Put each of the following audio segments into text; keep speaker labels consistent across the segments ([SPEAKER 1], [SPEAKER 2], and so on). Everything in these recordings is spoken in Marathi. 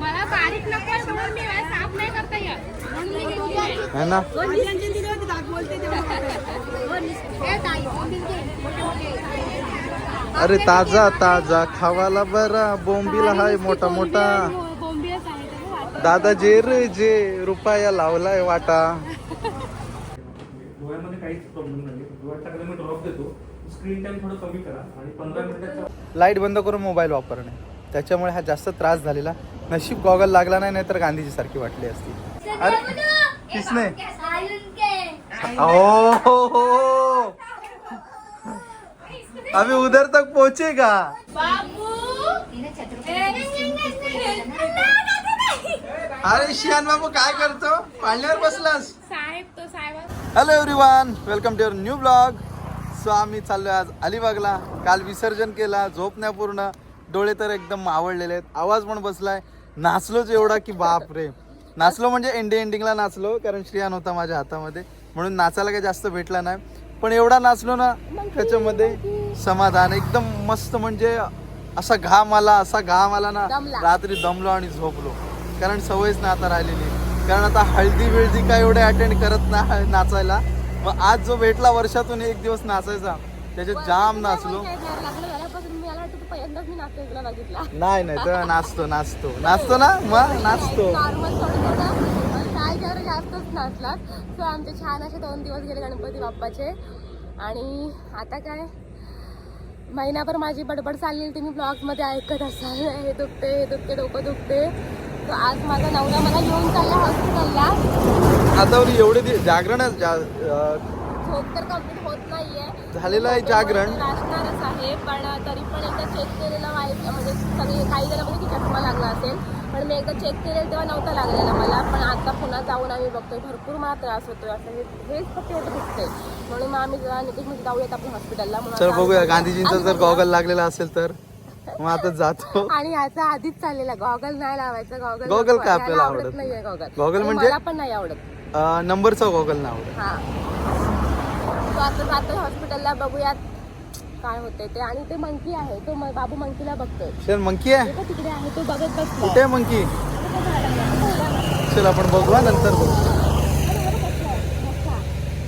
[SPEAKER 1] मला बारीक नको आहे म्हणून मी मला साफ नाही करता येत म्हणून मी घेऊन गेले.
[SPEAKER 2] है ना
[SPEAKER 1] ए, ताई, बोंबील घे. मोठे मोठे.
[SPEAKER 2] अरे ताजा ताजा खावाला बरा बोंबीला हाय मोठा मोठा. दादा जे रे जे रुपया लावलाय वाटा
[SPEAKER 3] डोळ्यामध्ये काहीच प्रॉब्लेम नाही डोळ्यात टाकले मी ड्रॉप देतो स्क्रीन टाइम थोडं कमी करा आणि पंधरा मिनिटाच्या
[SPEAKER 2] लाइट बंद करून मोबाईल वापरणे त्याच्यामुळे हा जास्त त्रास झालेला नशीब गॉगल लागला नाही नाहीतर गांधीजी सारखी वाटली असती. अरे किसने? ओ हो हो. अभी उधर तक पोहोचेगा अरे शियान बाबू काय करतो? पाळण्यावर बसलास? Hello everyone welcome to your new blog so आम्ही चाललोय आज अलिबागला. काल विसर्जन केला झोप नाही पूर्ण. डोळे तर एकदम आवडलेले आहेत. आवाज पण बसलाय. नाचलोच एवढा की बाप रे नाचलो म्हणजे एंडी एंडिंगला नाचलो कारण श्रियान होता माझ्या हातामध्ये. म्हणून नाचायला काही जास्त भेटला नाही. पण एवढा नाचलो ना त्याच्यामध्ये समाधान एकदम मस्त म्हणजे असा घाम आला असा घाम आला ना. रात्री दमलो आणि झोपलो. कारण सवयच ना आता राहिलेली. कारण आता हळदी बिळदी काय एवढे अटेंड करत ना नाचायला. मग आज जो भेटला वर्षातून एक दिवस नाचायचा त्याच्यात जाम नाचलो.
[SPEAKER 1] पहिल्यांदाच मी नाचतो तुला बघितला.
[SPEAKER 2] नाही नाही तर नाचतो नाचतो. नाचतो ना? मग नाचतो.
[SPEAKER 1] नॉर्मल थोडं थोडं पण शाळेच्यावर जास्तच नाचला सो आमचे छान असे दोन दिवस गेले गणपती बाप्पाचे. आणि आता काय? महिनाभर माझी बडबड चालली ती मी ब्लॉगमध्ये ऐकत असाल. हे दुखते हे दुखते डोकं दुखते. तर आज माझा नवरा मला घेऊन चालला हॉस्पिटलला
[SPEAKER 2] आता एवढे जागरण
[SPEAKER 1] झोप तर कंप्लीट होत नाहीये.
[SPEAKER 2] झालेलं आहे जागरण.
[SPEAKER 1] असणारच आहे पण तरी पण एकदा चेक केलेलं वाईट म्हणजे सगळे काही जण म्हणजे की चष्मा लागला असेल पण मी एकदा चेक केलेलं तेव्हा नव्हता लागलेला मला. पण आता पुन्हा जाऊन आम्ही बघतोय. भरपूर मला त्रास होतोय. असं हे हेच फक्त एवढं दुखतंय. म्हणून मग आम्ही जरा निकेश म्हणजे जाऊयात आपण हॉस्पिटलला
[SPEAKER 2] चल बघूया. गांधीजींचा. जर गॉगल लागलेला असेल तर? मग आता जातो.
[SPEAKER 1] आणि याचा आधीच चाललेला. गॉगल नाही लावायचा. Goggle
[SPEAKER 2] goggle. काय
[SPEAKER 1] याला
[SPEAKER 2] आपल्याला आवडत
[SPEAKER 1] नाहीये गॉगल
[SPEAKER 2] गॉगल म्हणजे?
[SPEAKER 1] मला पण नाही आवडत.
[SPEAKER 2] नंबरचा गॉगल नाव आवडत.
[SPEAKER 1] हा. तो आता जातोय हॉस्पिटलला बघूयात काय होते ते. आणि ते मंकी आहे. तो म- बाबू मंकीला बघतोय.
[SPEAKER 2] चल मंकी आहे?
[SPEAKER 1] तो तिकडे आहे. तो बघत
[SPEAKER 2] कुठे
[SPEAKER 1] बसलाय
[SPEAKER 2] आहे मंकी चल आपण बघू हा, नंतर बघू.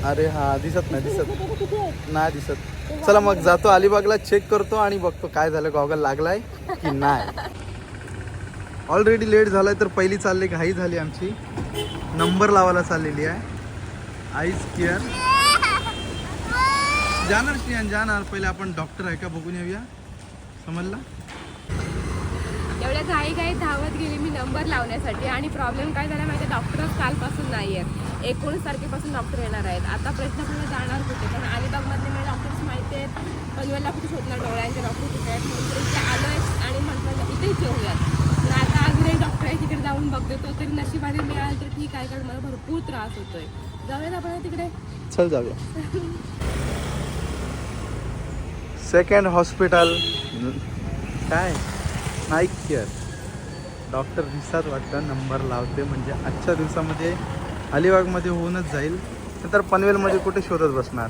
[SPEAKER 2] अरे हा दिसत नाही दिसत. नाही दिसत. चला मग जातो अलिबागला चेक करतो आणि बघतो काय झालं गॉगल लागलाय की नाही. ऑलरेडी लेट झालाय तर पहिली चालली घाई झाली आमची. नंबर लावायला चाललेली आहे. आईज केअर जाणार श्रियान जाणार? पहिले आपण डॉक्टर आहे का बघून येऊया. समजला?
[SPEAKER 1] एवढ्या घाई घाई धावत गेली मी नंबर लावण्यासाठी आणि प्रॉब्लेम काय झाला माहिती डॉक्टरच कालपासून नाही आहेत. एकोणीस तारखेपासून डॉक्टर येणार आहेत. आता प्रश्न पडला जाणार कुठे? पण अलिबागमधले मला डॉक्टर्स माहिती आहेत पनवेलला कुठे शोधणार? डोळ्यांचे डॉक्टर कुठे आहेत? म्हणून इथे आलो आहे आणि म्हटलं इथेच येऊयात. तर आता अजूनही डॉक्टर आहे तिकडे जाऊन बघते. तो तरी नशिबाने मिळालं तर ठीक आहे कारण मला भरपूर त्रास होतोय. जाऊयात आपण तिकडे.
[SPEAKER 2] चल जाऊया. Second hospital. काय? नाईक केअर. डॉक्टर दिसतात वाटतं नंबर लावते. म्हणजे आजच्या दिवसामध्ये अलिबागमध्ये होऊनच जाईल. नंतर पनवेलमध्ये कुठे शोधत बसणार?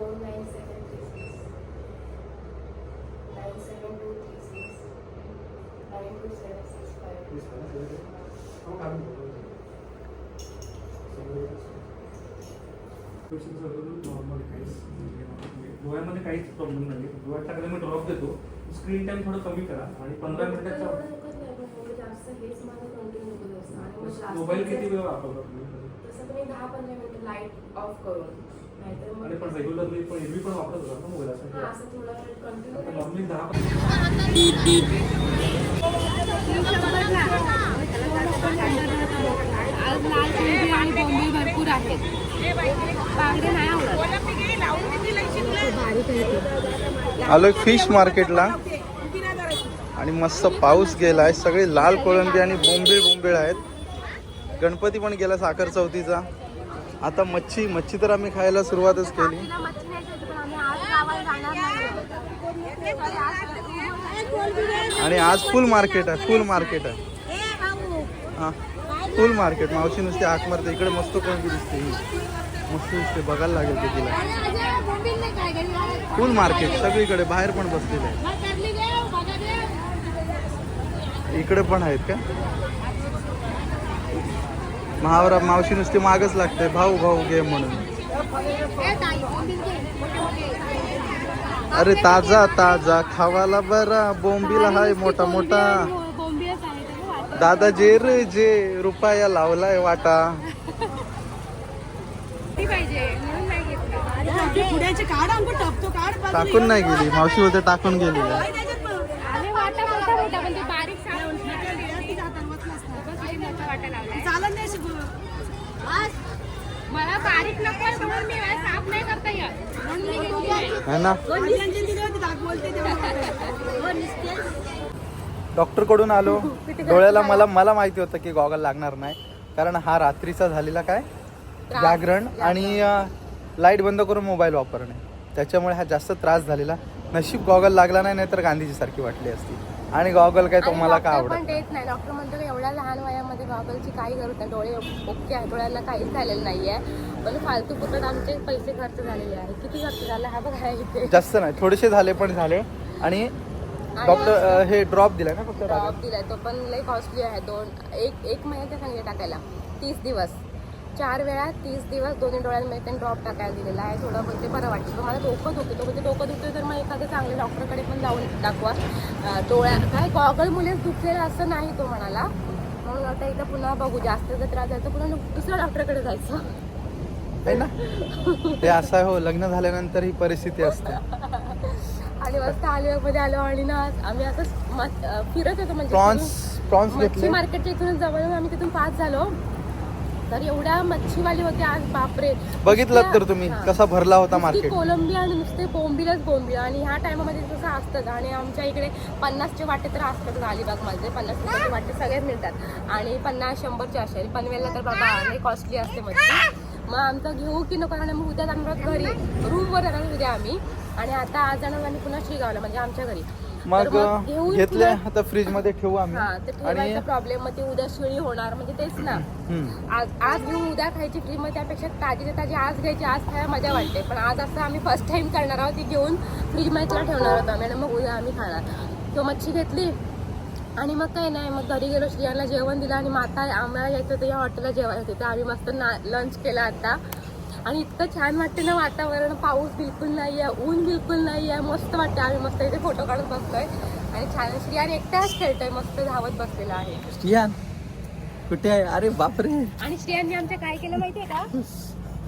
[SPEAKER 1] Four nine seven three six nine seven two three six nine two seven six five
[SPEAKER 3] डोळ्यामध्ये काहीच प्रॉब्लेम नाही डोळ्यात टाकले मी ड्रॉप देतो स्क्रीन टाइम थोडं कमी करा. आणि पंधरा मिनिटाच्या मोबाईल किती वेळ तुम्ही
[SPEAKER 1] तसं पण दहा पंधरा मिनिटं लाईट ऑफ़ करून
[SPEAKER 3] आणि पण रेग्युलरली पण एरवी पण वापरत होता ना मोबाईल
[SPEAKER 1] हा,
[SPEAKER 3] असं
[SPEAKER 1] असं थोडं कंटिन्यू
[SPEAKER 3] नॉर्मली दहा
[SPEAKER 1] आज लाल कोळंबी आणि बोंबील भरपूर आहेत बांगडे नाही आवडत
[SPEAKER 2] आलो फिश मार्केटला आणि मस्त पाऊस गेलाय. सगळे लाल कोळंबी आणि बोंबीळ बोंबीळ आहेत. गणपती पण गेला साखर चौथीचा. आता मच्छी मच्छी तर आम्ही खायला सुरुवातच केली. आणि आज फुल मार्केट आहे फुल मार्केट आहे. हा फुल मार्केट मावशी नुसते हाक मारते इकडे मस्त कोणती दिसते ही. मस्त दिसते बघायला लागेल ते तिला. फुल मार्केट सगळीकडे बाहेर पण बसलेले आहे इकडे पण आहेत का? महावरा मावशी नुसते मागच लागते. भाऊ भाऊ घे म्हणून. अरे ताजा ताजा. खावाला बरा. बोंबीला हाय मोठा मोठा. दादा जे रे जे रुपया लावलाय वाटा. टाकून नाही गेली. मावशी होते टाकून गेली
[SPEAKER 4] काय त्याच्यात मग?
[SPEAKER 1] आणि वाटा मोठा मोठा म्हणजे बारीक साळा
[SPEAKER 4] ती जाताना होत नसतं.
[SPEAKER 1] मोठा वाटा लावलाय
[SPEAKER 4] चालत नाही शिकू.
[SPEAKER 1] मला बारीक नको म्हणून मी साफ नाही करता येत. म्हणून मी घेतली
[SPEAKER 2] है ना? डॉक्टरकडून आलो. डोळ्याला मला मला माहिती होतं की गॉगल लागणार नाही. कारण हा रात्रीचा झालेला काय? जागरण आणि लाइट बंद करून मोबाईल वापरणे. त्याच्यामुळे हा जास्त त्रास झालेला. नशीब गॉगल लागला नाही नाहीतर गांधीजी सारखी वाटली असती. आणि गॉगल काय तो
[SPEAKER 1] आणि
[SPEAKER 2] मला का
[SPEAKER 1] डॉक्टर पण
[SPEAKER 2] आवडत?
[SPEAKER 1] देत नाही. डॉक्टर म्हणतो की एवढ्या लहान वयामध्ये गॉगलची काही गरज नाही. डोळे ओके आहे डोळ्यांना काहीच झालेलं नाहीये. पण फालतू पुरत आमचे पैसे खर्च झालेले आहे. किती खर्च झाला हा बघा इथे.
[SPEAKER 2] जास्त नाही थोडेसे झाले पण झाले. आणि डॉक्टर हे ड्रॉप दिलाय ना फक्त
[SPEAKER 1] ड्रॉप दिलाय. तो पण लई कॉस्टली आहे. दोन एक एक महिन्यात सांगितले टाकायला तीस दिवस. चार वेळा तीस दिवस दोन्ही डोळ्यांमध्ये त्यांनी ड्रॉप टाकायला दिलेला आहे. थोडं बोलते बरं वाटतं. तुम्हाला डोकं दुखतं. तो बोलते डोकं दुखतं तर मग एखाद्या चांगल्या डॉक्टरकडे पण जाऊन दाखवा. डोळ्या काय गॉगल मुलेच दुखलेलं असं नाही तो म्हणाला. म्हणून आता एकदा पुन्हा बघू. जास्त जर त्रास झाला तर पुन्हा दुसऱ्या डॉक्टरकडे जायचं.
[SPEAKER 2] आहे ना? ते असं आहे हो लग्न झाल्यानंतर ही परिस्थिती असते.
[SPEAKER 1] आणि मस्त आलिबागमध्ये आलो आणि ना आम्ही असंच मस्त, अं, फिरत होतो म्हणजे
[SPEAKER 2] प्रॉन्स
[SPEAKER 1] तिथून-
[SPEAKER 2] प्रॉन्स
[SPEAKER 1] मच्छी
[SPEAKER 2] घेतले.
[SPEAKER 1] मार्केटच्या इथूनच जवळ आम्ही तिथून पास झालो. तर एवढ्या मच्छीवाली होते आज बापरे.
[SPEAKER 2] बघितलं तर तुम्ही
[SPEAKER 1] हा.
[SPEAKER 2] कसा भरला होता
[SPEAKER 1] नुसती
[SPEAKER 2] मार्केट
[SPEAKER 1] कोलंबिया आणि नुसते बोंबीलच बोंबील. आणि ह्या टायमामध्ये तसं असतं आणि आमच्या इकडे पन्नासचे वाटे तर असतात अलिबागमध्ये. पन्नास रुपयाचे वाटे सगळ्यात मिळतात. आणि पन्नास शंभरचे असे पनवेलला तर बाबा लई कॉस्टली असते मच्छी. मग आमचं घेऊ की नको? आणि मग उद्या जाणार आहोत घरी. रूमवर जाणार उद्या आम्ही. आणि आता आज जाणार आम्ही पुन्हा श्रीगावला म्हणजे आमच्या घरी.
[SPEAKER 2] मग
[SPEAKER 1] घेऊन
[SPEAKER 2] घेतले आता फ्रीजमध्ये ठेवू
[SPEAKER 1] हा
[SPEAKER 2] आम्ही
[SPEAKER 1] तर
[SPEAKER 2] आणि
[SPEAKER 1] ठेवायचा प्रॉब्लेम मग ते उद्या शिळी होणार म्हणजे तेच ना.
[SPEAKER 2] हम्म.
[SPEAKER 1] आज आज घेऊन उद्या खायची फ्री मध्ये त्यापेक्षा ताजी ताजी आज घ्यायची आज खायला मजा वाटते. पण आज असं आम्ही फर्स्ट टाइम करणार आहोत ती घेऊन फ्रीजमध्ये तिला ठेवणार आहोत आम्ही आणि मग उद्या आम्ही खाणार. तो मच्छी घेतली आणि मग काही नाही मग घरी गेलो श्रियांना जेवण दिलं आणि मग आता आम्हाला यायचं होतं या हॉटेलला जेवायला. होतं तर आम्ही मस्त ना लंच केला आता. आणि इतकं छान वाटते ना वातावरण पाऊस बिलकुल नाही आहे ऊन बिलकुल नाही आहे. मस्त वाटते. आम्ही मस्त इथे फोटो काढत बसतोय आणि छान श्रियान एकटाच खेळतोय मस्त धावत बसलेला आहे.
[SPEAKER 2] स्टियान कुठे आहे? अरे बापरे.
[SPEAKER 1] आणि श्रेयांनी आमच्या काय केलं माहितीये का?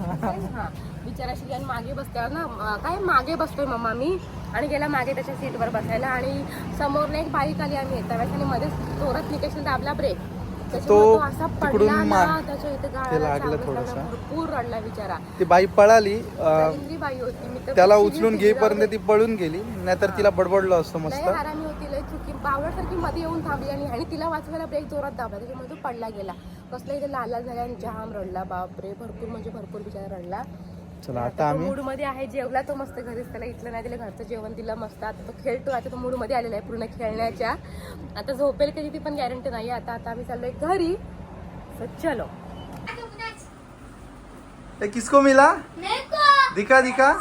[SPEAKER 1] हा बिचारा श्रेयान मागे बसल्यावर ना काय मागे बसतोय मम्मा मी? आणि गेला मागे त्याच्या सीटवर बसायला. आणि समोरने एक बाईक आली आम्ही. येता आणि मध्ये जोरात निकेशन दाबला ब्रेक
[SPEAKER 2] तो तिकडून
[SPEAKER 1] पडला ना
[SPEAKER 2] मा-
[SPEAKER 1] त्याच्या इथे
[SPEAKER 2] ते लागलं थोडंसं.
[SPEAKER 1] भरपूर रडला बिचारा.
[SPEAKER 2] ती बाई पळाली
[SPEAKER 1] बाई होती मी तर
[SPEAKER 2] त्याला उचलून. घेईपर्यंत ती पळून गेली नाहीतर तिला बडबडलो असतो
[SPEAKER 1] लय
[SPEAKER 2] मस्त.
[SPEAKER 1] हरामी होती लय चुकी. बावळासारखी मध्ये येऊन थांबली आणि आणि तिला वाचवायला ब्रेक जोरात दाबला त्याच्यामुळे तो पडला गेला. कसला इथे लाल लाल झाला आणि जाम रडला बापरे भरपूर म्हणजे भरपूर बिचारा रडला.
[SPEAKER 2] चला आता आम्ही
[SPEAKER 1] मूडमध्ये आहे जेवला तो मस्त घरीच त्याला इथलं नाही दिलं घरचं जेवण दिलं मस्त. आता तो खेळतो आता तो मूडमध्ये आलेला आहे पूर्ण खेळण्याच्या. आता झोपेल कधी ती पण गॅरंटी नाही आता आता आम्ही चाललोय घरी. चलो.
[SPEAKER 2] ए, किसको मिला? दिखा दिखा.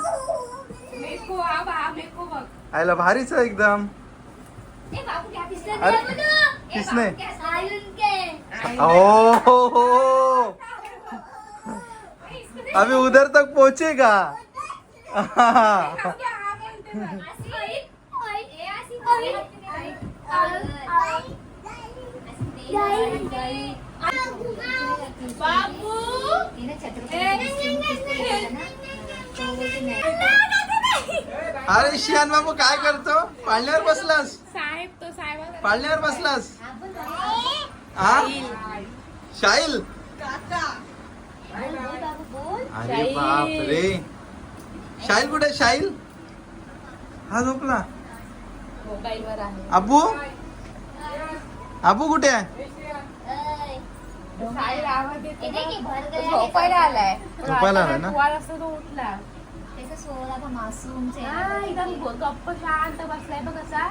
[SPEAKER 1] मेको बा मेको बघ.
[SPEAKER 2] आयला भारीच आहे एकदम. अरे किसने? ओ हो हो. अभी उधर तक पहुंचेगा अरे शियान बाबू काय करतो? पाळण्यावर बसलास?
[SPEAKER 1] साहेब तो साहेब
[SPEAKER 2] पाळण्यावर बसलास? हा? शाईल? अरे बाप रे शाईल कुठे आहे? शाईल हा झोपला.
[SPEAKER 1] मोबाईल वर आहे.
[SPEAKER 2] अबू अबू कुठे आहे?
[SPEAKER 1] साहेब आवाज येतो झोपायला आलाय.
[SPEAKER 2] झोपायला आलाय ना?
[SPEAKER 1] असतो तो उठला.
[SPEAKER 5] मासूम
[SPEAKER 1] हा, एकदम गप्प शांत बसलाय बघ असा.